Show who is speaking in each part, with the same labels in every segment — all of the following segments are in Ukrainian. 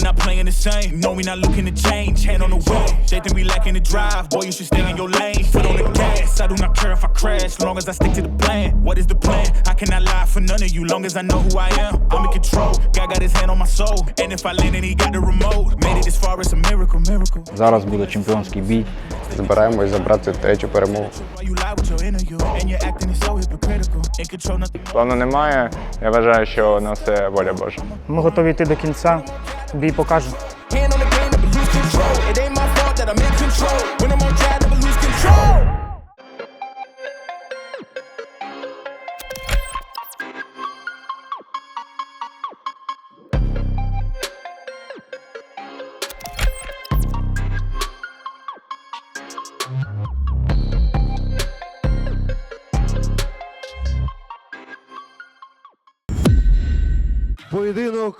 Speaker 1: are not playing the same. No, we not looking to change. Hand on the wheel. They think we lacking the drive. Boy, you should stay in your lane. Foot on the gas. I do not care if I crash. Long as I stick to the plan. What is the plan? I cannot lie for none of you. Long as I know who I am. I'm in control. God got his hand on my soul. And if I land and he got the remote. Made it this far, it's a miracle, miracle.
Speaker 2: Зараз буде чемпіонський бій.
Speaker 3: Збираємось забрати третю перемогу.
Speaker 1: And.
Speaker 4: Плану немає. Я вважаю, що на все воля Божа.
Speaker 5: Ми готові йти до кінця. Бій покаже.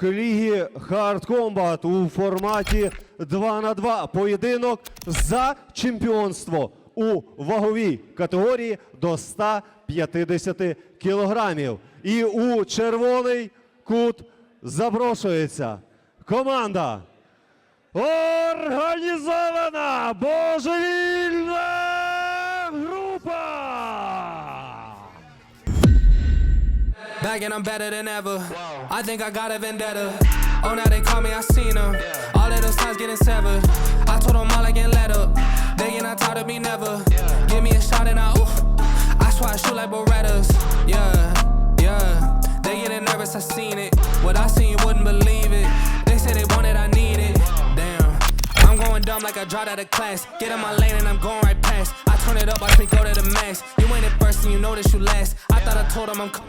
Speaker 6: Поєдинок Ліги Hard Combat у форматі 2 на 2. Поєдинок за чемпіонство у ваговій категорії до 150 кілограмів. І у червоний кут запрошується команда. Організована божевільна
Speaker 7: Back and I'm better than ever. I think I got a vendetta. Oh, now they call me, I seen them. Yeah. All of those times getting severed. I told them all I can let up. They get on top of me never. Yeah. Give me a shot and I, ooh. I swear I shoot like Berettas. Yeah, yeah. They getting nervous, I seen it. What I seen, you wouldn't believe it. They said they wanted, I need it. Damn. I'm going dumb like I dropped out of class. Get in my lane and I'm going right past. I turn it up, I think go to the max.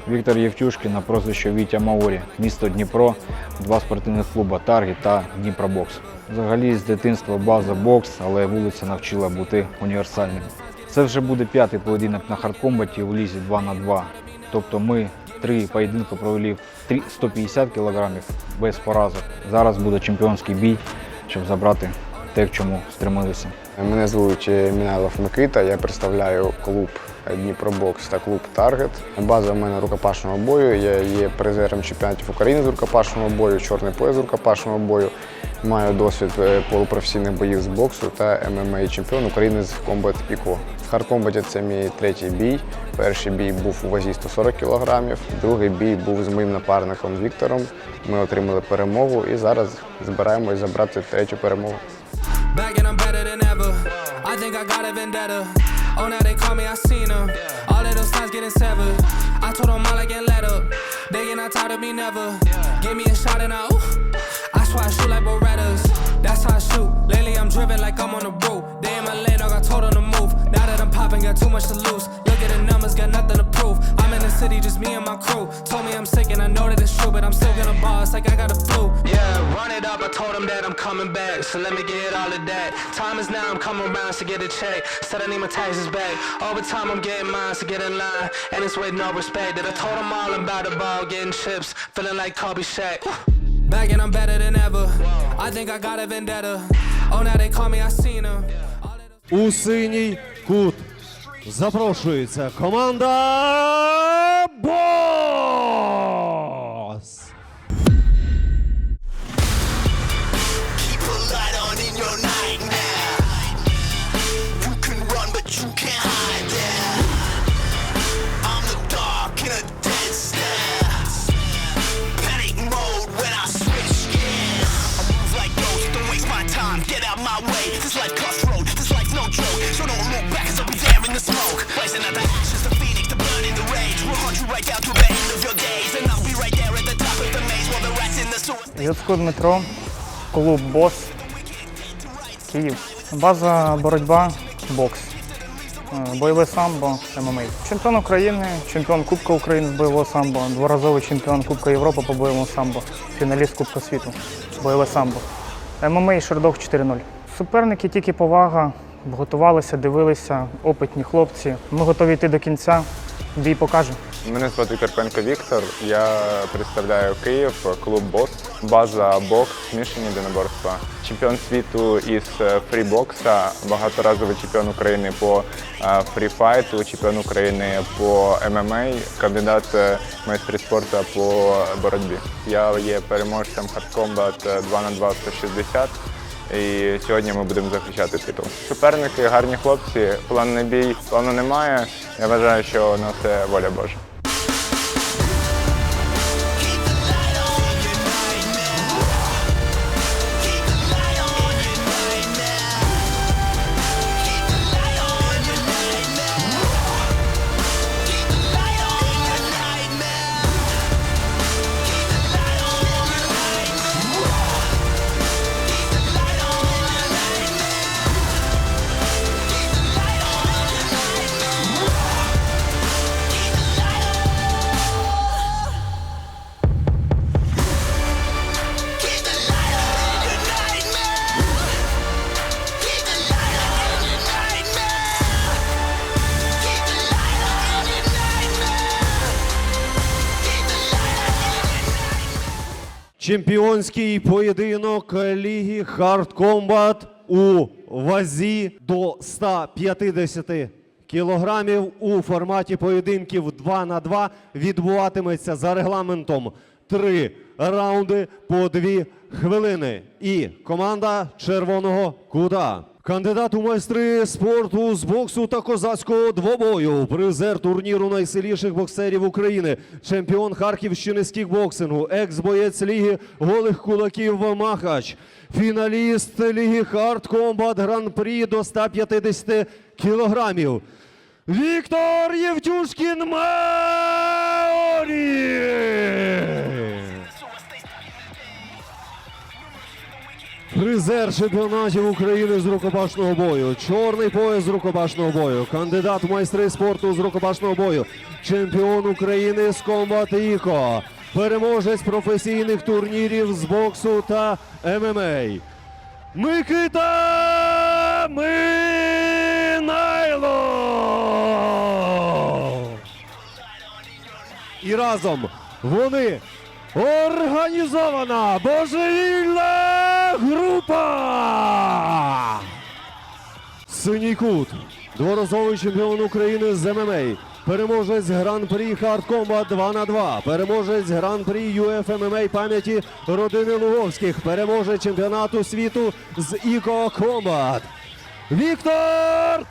Speaker 2: Віктор Євтюшкін на прозвище Вітя Маорі, місто Дніпро, два спортивних клуби Таргі та Дніпробокс. Взагалі з дитинства база бокс, але вулиця навчила бути універсальним. Це вже буде п'ятий поєдинок на хардкомбаті у лізі 2 на 2. Тобто ми три поєдинки провели 150 кілограмів без поразок. Зараз буде чемпіонський бій, щоб забрати те, к чому стремилися.
Speaker 3: Мене звуть Мінайлов Микита, я представляю клуб Дніпробокс та клуб Таргет. База в мене рукопашного бою. Я є призером чемпіонатів України з рукопашного бою, чорний пояс з рукопашного бою. Маю досвід е, полупрофесійних боїв з боксу та ММА чемпіон України з комбат Піко. В хардкомбаті це мій третій бій. Перший бій був у вазі 140 кг, другий бій був з моїм напарником Віктором. Ми отримали перемогу і зараз збираємось забрати третю перемогу.
Speaker 7: Back and I'm better than ever. I think I got a vendetta. Oh, now they call me, I seen them. All of those times getting severed. I told them all I can let up. They get not tired of me never. Give me a shot and I, ooh. I swear I shoot like Berettas. That's how I shoot. Lately I'm driven like I'm on the road. They in my lane, dog, I told them to move. Now that I'm popping, got too much to lose. Look at the numbers, got nothing to prove I'm in the city, just me and my crew. Told me I'm sick and I know that it's true, but I'm still gonna boss like I got a flu. Yeah, run it up. I told them that I'm coming back, so let me get all of that. Time is now, I'm coming around to get a check. Said I need my taxes back. Over time, I'm getting mine, so get in line. And it's with no respect that I told them all about the ball, getting chips, feeling like Kobe Shaq. Back and I'm better than ever. I think I got a vendetta. Oh, now they call me, I seen them.
Speaker 6: У синій кут запрошується команда
Speaker 8: the
Speaker 5: Дмитро, клуб Бос, Київ. База боротьба, бокс. Е, Бойове самбо, ММА. Чемпіон України, чемпіон Кубка України з бойового самбо, дворазовий чемпіон Кубка Європи по бойовому самбо, фіналіст Кубка світу, бойове самбо. ММА і Шердог 4-0. Суперники тільки повага, готувалися, дивилися, опитні хлопці. Ми готові йти до кінця. Бій покаже.
Speaker 4: Мене звати Карпенко Віктор. Я представляю Київ, клуб Бос, база бокс, змішані єдиноборства. Чемпіон світу із е, фрібокса, багаторазовий чемпіон України по е, фріфайту, чемпіон України по ММА, кандидат е, майстри спорту по боротьбі. Я є переможцем хардкомбат 2 на 2 160. І сьогодні ми будемо захищати титул. Суперники гарні хлопці, планний бій плану немає. Я вважаю, що на все воля Божа.
Speaker 6: Чемпіонський поєдинок Ліги Combat у вазі до 150 кілограмів у форматі поєдинків 2 на 2 відбуватиметься за регламентом 3 раунди по 2 хвилини. І команда червоного кута. Кандидат у майстри спорту з боксу та козацького двобою, призер турніру найсильніших боксерів України, чемпіон Харківщини з кікбоксингу, екс-боєць ліги голих кулаків Махач, фіналіст ліги Хард Комбат Гран-прі до 150 кілограмів. Віктор Євтюшкін Маорі! Призер чемпіонатів України з рукопашного бою, чорний пояс з рукопашного бою, кандидат в майстри спорту з рукопашного бою, чемпіон України з комбат Іко, переможець професійних турнірів з боксу та ММА. Микита Минайло! І разом вони. Організована божевільна група. Синій кут. Дворазовий чемпіон України з ММА. Переможець гран-прі Combat 2 на 2 Переможець гран-прі UF ММА пам'яті родини Луговських. Переможець чемпіонату світу з Іко Комбат. Віктор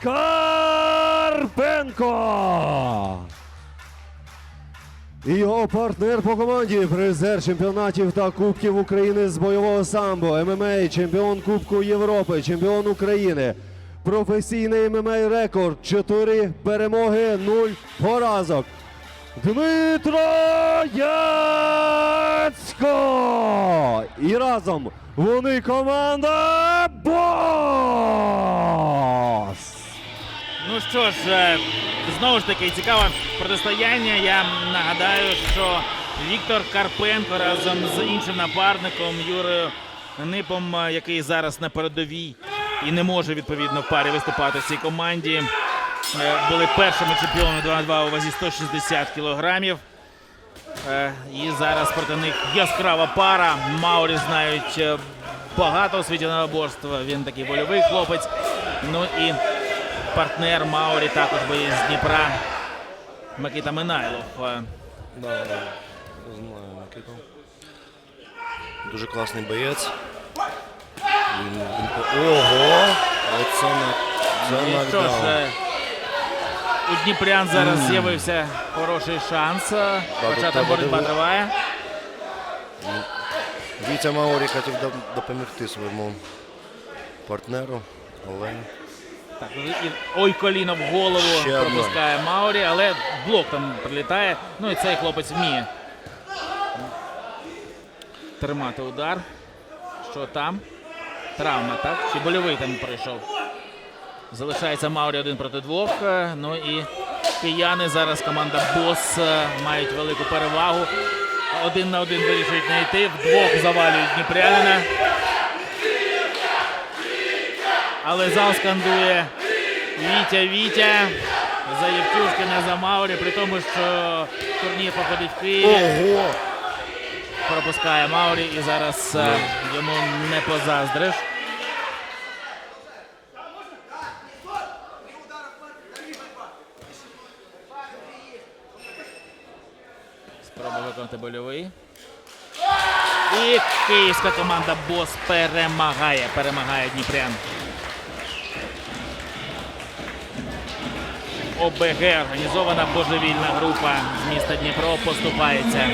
Speaker 6: Карпенко. І його партнер по команді, призер чемпіонатів та кубків України з бойового самбо, ММА, чемпіон Кубку Європи, чемпіон України. Професійний ММА рекорд 4 перемоги, 0 поразок. Дмитро Яцько! І разом вони команда Бос!
Speaker 9: Ну що ж, е, знову ж таки цікаве протистояння. Я нагадаю, що Віктор Карпенко разом з іншим напарником Юрою Нипом, е, який зараз на передовій і не може відповідно в парі виступати в цій команді, е, були першими чемпіонами 2-2 у вазі 160 кілограмів. Е, І зараз проти них яскрава пара. Маурі знають багато у світі наборства. Він такий вольовий хлопець. Ну і партнер Маурі також боєць з Дніпра Микита Минайлов. Е,
Speaker 10: Да, да, знаю Микиту. Дуже класний боєць. Він, він по- Ого! Оце на це
Speaker 9: І що ж,
Speaker 10: нокдаун.
Speaker 9: е, у Дніпрян зараз з'явився хороший шанс. е, Хоча там
Speaker 10: треба
Speaker 9: боротьба триває.
Speaker 10: Вітя Маорі хотів доп- допомогти своєму партнеру, але
Speaker 9: Так, і- ой, коліно в голову
Speaker 10: Ще
Speaker 9: пропускає Маурі, але блок там прилітає. Ну і цей хлопець вміє тримати удар. Що там? Травма, так? Чи больовий там пройшов? Залишається Маурі один проти двох. Е, Ну і кияни зараз команда Бос е, мають велику перевагу. Один на один вирішують не йти. Вдвох завалюють Дніпрянина. Але зал скандує Вітя, Вітя. за Євтюшкина, за Маурі, при тому, що турнір проходить в Києві.
Speaker 10: Ого!
Speaker 9: Пропускає Маурі і зараз е, йому не позаздриш. Спроба виконати больовий. І київська команда Бос перемагає. Перемагає Дніпрян. ОБГ, організована божевільна група з міста Дніпро, поступається.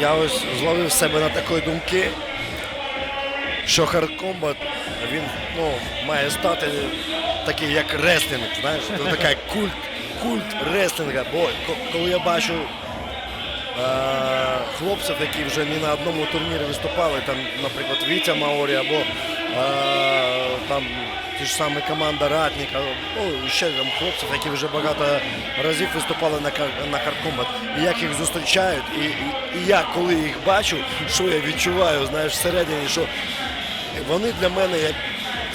Speaker 10: Я ось зловив себе на такої думки, що хардкомбат він ну, має стати такий як реслінг, знаєш, така культ, культ реслінга. Бо коли я бачу е, хлопців, які вже ні на одному турнірі виступали, там, наприклад, Вітя Маорі або е, там ті ж самі команда Ратника, ну ще там хлопців, які вже багато разів виступали на, на хардкомбат. Як їх зустрічають, і, і, і я коли їх бачу, що я відчуваю, знаєш, всередині, що вони для мене як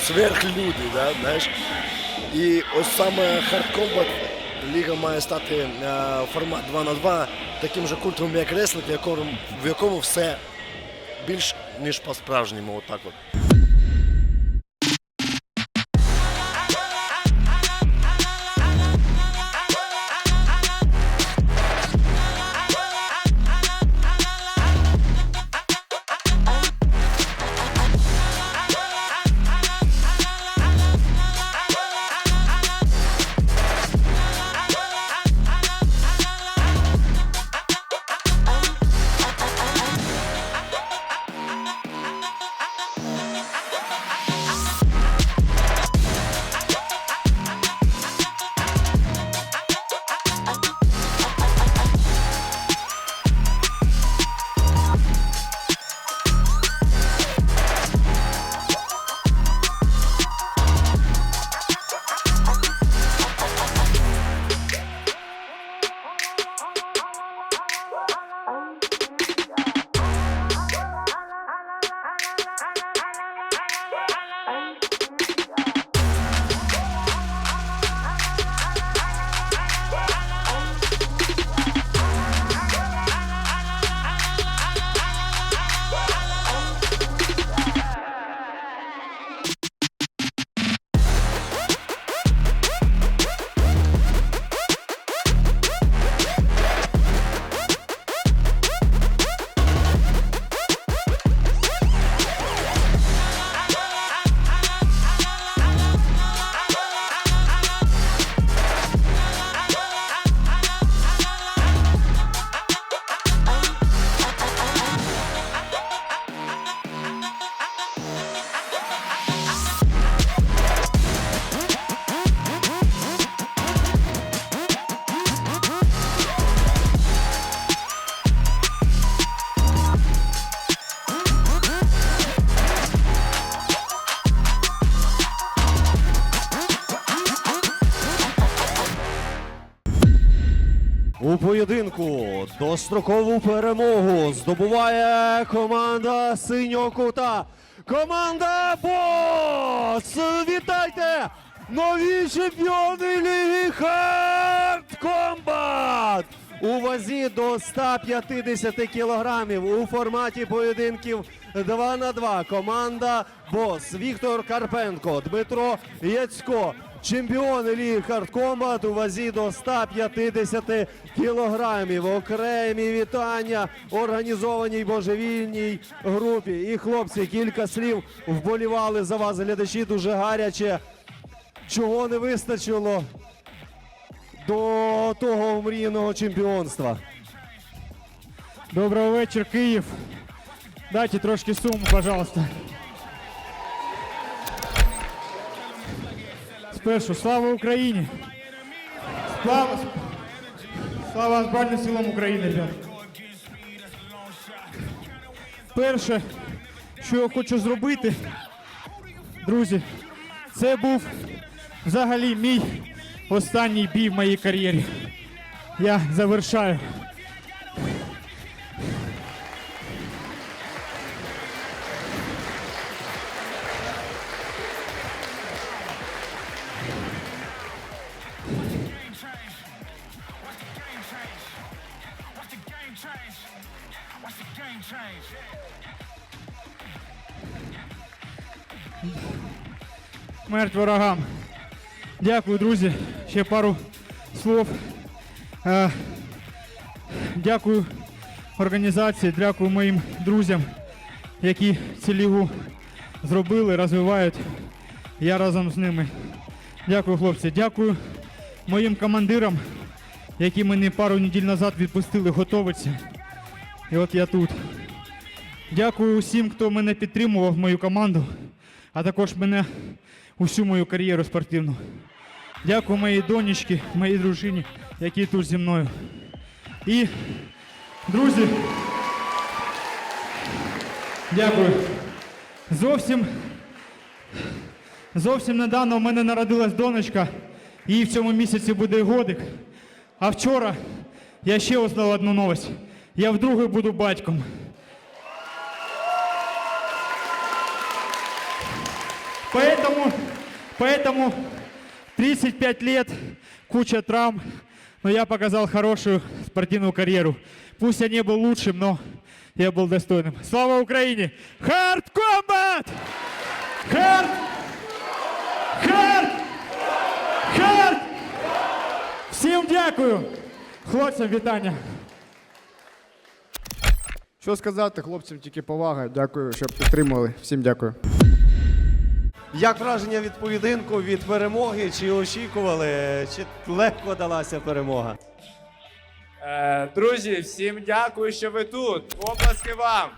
Speaker 10: сверхлюди, да, знаєш. І ось саме хардкомбат ліга має стати е, формат 2 на 2 таким же культовим, як реслинг, в якому, в якому все більш ніж по-справжньому. Отак от.
Speaker 6: Поєдинку дострокову перемогу здобуває команда синього кута. Команда Бос! Вітайте! Нові чемпіони Ліги Хард Комбат! У вазі до 150 кілограмів у форматі поєдинків 2 на 2 команда Бос Віктор Карпенко, Дмитро Яцько. Чемпіони Ліги Хардкомбат у вазі до 150 кілограмів. Окремі вітання організованій божевільній групі. І хлопці, кілька слів вболівали за вас. Глядачі дуже гаряче. Чого не вистачило до того мрійного чемпіонства?
Speaker 5: Доброго вечора, Київ. Дайте трошки суму, пожалуйста. Спершу слава Україні! Слава, слава Збройним силам України. Перше, що я хочу зробити, друзі, це був взагалі мій останній бій в моїй кар'єрі. Я завершаю.
Speaker 11: Смерть ворогам. Дякую, друзі. Ще пару слов. Е, Дякую організації, дякую моїм друзям, які цю лігу зробили, розвивають. Я разом з ними. Дякую, хлопці. Дякую моїм командирам, які мене пару неділь назад відпустили готовитися. І от я тут. Дякую усім, хто мене підтримував, мою команду, а також мене усю мою кар'єру спортивну. Дякую моїй донечці, моїй дружині, які тут зі мною. І, друзі, дякую. Зовсім, зовсім недавно у мене народилась донечка, їй в цьому місяці буде годик. А вчора я ще узнав одну новость. Я вдруге буду батьком. Поэтому, поэтому 35 лет, куча травм, но я показал хорошую спортивную карьеру. Пусть я не был лучшим, но я был достойным. Слава Украине! Hard Combat! Hard! Hard! Hard! Всім дякую! Хлопцям вітання!
Speaker 3: Що сказати, хлопцям тільки повага. Дякую, що підтримували. Всім дякую.
Speaker 6: Як враження від поєдинку, від перемоги? Чи очікували, чи легко далася перемога?
Speaker 12: Е, друзі, всім дякую, що ви тут. Оплески вам.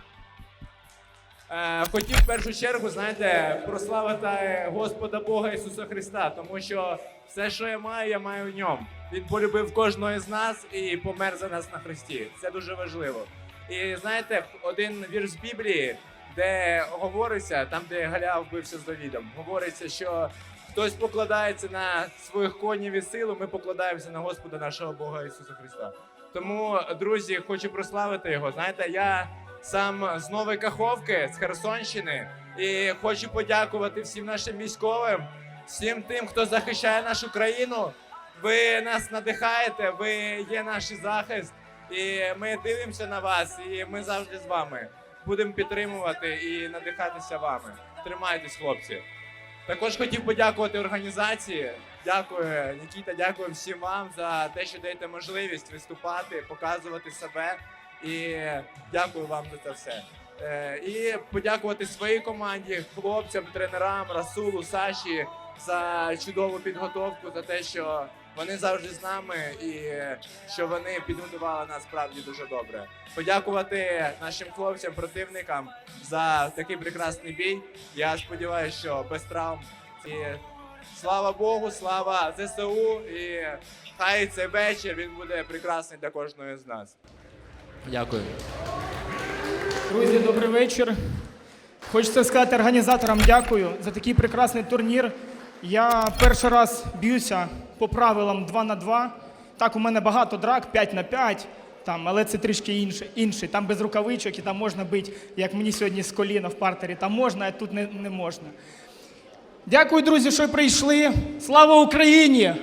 Speaker 12: Е, хотів в першу чергу, знаєте, прославити Господа Бога Ісуса Христа, тому що все, що я маю, я маю в ньому. Він полюбив кожного з нас і помер за нас на Христі. Це дуже важливо. І знаєте, один вірш з Біблії, де говориться, там, де Галя вбився з Давідом, говориться, що хтось покладається на своїх конів і силу, ми покладаємося на Господа нашого Бога Ісуса Христа. Тому, друзі, хочу прославити його. Знаєте, я сам з Нової Каховки, з Херсонщини, і хочу подякувати всім нашим військовим, всім тим, хто захищає нашу країну. Ви нас надихаєте, ви є наш захист, і ми дивимося на вас, і ми завжди з вами. Будемо підтримувати і надихатися вами. Тримайтесь, хлопці. Також хотів подякувати організації. Дякую, Нікіта, дякую всім вам за те, що даєте можливість виступати, показувати себе. І дякую вам за це все. Е, і подякувати своїй команді, хлопцям, тренерам, Расулу, Саші за чудову підготовку, за те, що вони завжди з нами і що вони підготували нас справді дуже добре. Подякувати нашим хлопцям, противникам за такий прекрасний бій. Я сподіваюся, що без травм. І слава Богу, слава ЗСУ. І хай цей вечір він буде прекрасний для кожного з нас. Дякую.
Speaker 5: Друзі, добрий вечір. Хочеться сказати організаторам дякую за такий прекрасний турнір. Я перший раз б'юся по правилам 2 на 2. Так, у мене багато драк 5 на 5, там, але це трішки інше, інший. Там без рукавичок і там можна бити, як мені сьогодні з коліна в партері. Там можна, а тут не, не можна. Дякую, друзі, що прийшли. Слава Україні!